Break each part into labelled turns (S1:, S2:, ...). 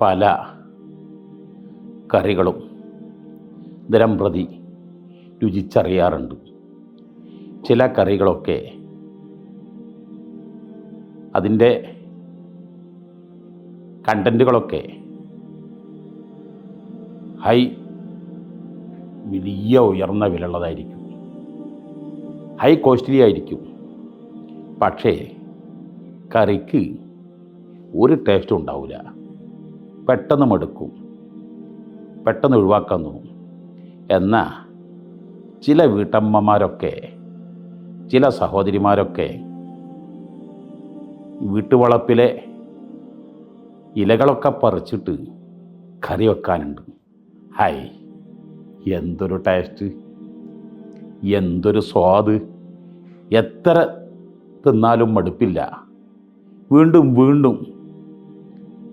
S1: പല കറികളും ദിനം പ്രതി രുചിച്ചറിയാറുണ്ട്. ചില കറികളൊക്കെ അതിന്റെ കണ്ടന്റുകളൊക്കെ ഹൈ വലിയ ഉയർന്ന വിലയുള്ളതായിരിക്കും. ഹൈ കോസ്റ്റ്ലി ആയിരിക്കും. പക്ഷേ കറിക്ക് ഒരു ടേസ്റ്റും ഉണ്ടാവില്ല. പെട്ടെന്ന് മടുക്കും പെട്ടെന്ന് ഒഴിവാക്കാൻ തോന്നും. എന്നാൽ ചില വീട്ടമ്മമാരൊക്കെ ചില സഹോദരിമാരൊക്കെ വീട്ടുവളപ്പിലെ ഇലകളൊക്കെ പറിച്ചിട്ട് കറി വെക്കാനുണ്ട്. ഹായ് എന്തൊരു ടേസ്റ്റ്. എന്തൊരു സ്വാദ്. എത്ര തിന്നാലും മടുപ്പില്ല. വീണ്ടും വീണ്ടും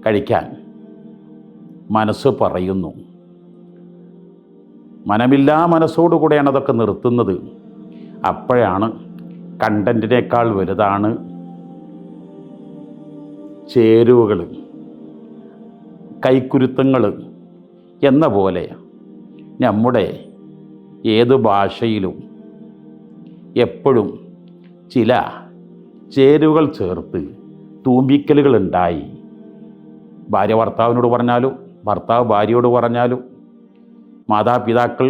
S1: കഴിക്കാൻ മനസ്സ് പറയുന്നു. മനമില്ലാ മനസ്സോടുകൂടെയാണ് അതൊക്കെ നിർത്തുന്നത്. അപ്പോഴാണ് കണ്ടന്റിനേക്കാൾ വലുതാണ് ചേരുവകൾ കൈക്കുരുത്തങ്ങൾ എന്ന പോലെ നമ്മുടെ ഏത് ഭാഷയിലും എപ്പോഴും ചില ചേരുവകൾ ചേർത്ത് തൂമ്പിക്കലുകൾ ഉണ്ടായി ഭാര്യ ഭർത്താവിനോട് പറഞ്ഞാലും ഭർത്താവ് ഭാര്യയോട് പറഞ്ഞാലും മാതാപിതാക്കൾ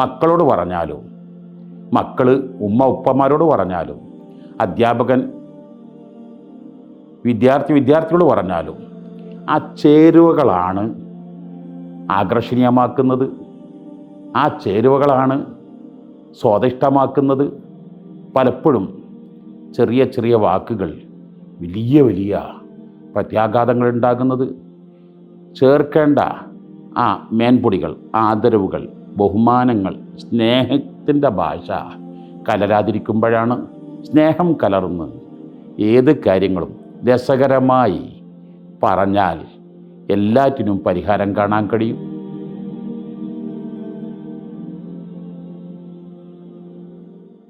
S1: മക്കളോട് പറഞ്ഞാലും മക്കൾ ഉമ്മ ഉപ്പമാരോട് പറഞ്ഞാലും അധ്യാപകൻ വിദ്യാർത്ഥി വിദ്യാർത്ഥികളോട് പറഞ്ഞാലും ആ ചേരുവകളാണ് ആകർഷണീയമാക്കുന്നത്. ആ ചേരുവകളാണ് സ്വാദിഷ്ടമാക്കുന്നത്. പലപ്പോഴും ചെറിയ ചെറിയ വാക്കുകൾ വലിയ വലിയ പ്രത്യാഘാതങ്ങൾ ഉണ്ടാകുന്നത് ചേർക്കേണ്ട ആ മേൻപൊടികൾ ആദരവുകൾ ബഹുമാനങ്ങൾ സ്നേഹത്തിന്റെ ഭാഷ കലരാതിരിക്കുമ്പോഴാണ് സ്നേഹം കലർന്ന് ഏത് കാര്യങ്ങളും രസകരമായി പറഞ്ഞാൽ എല്ലാറ്റിനും പരിഹാരം കാണാൻ കഴിയും.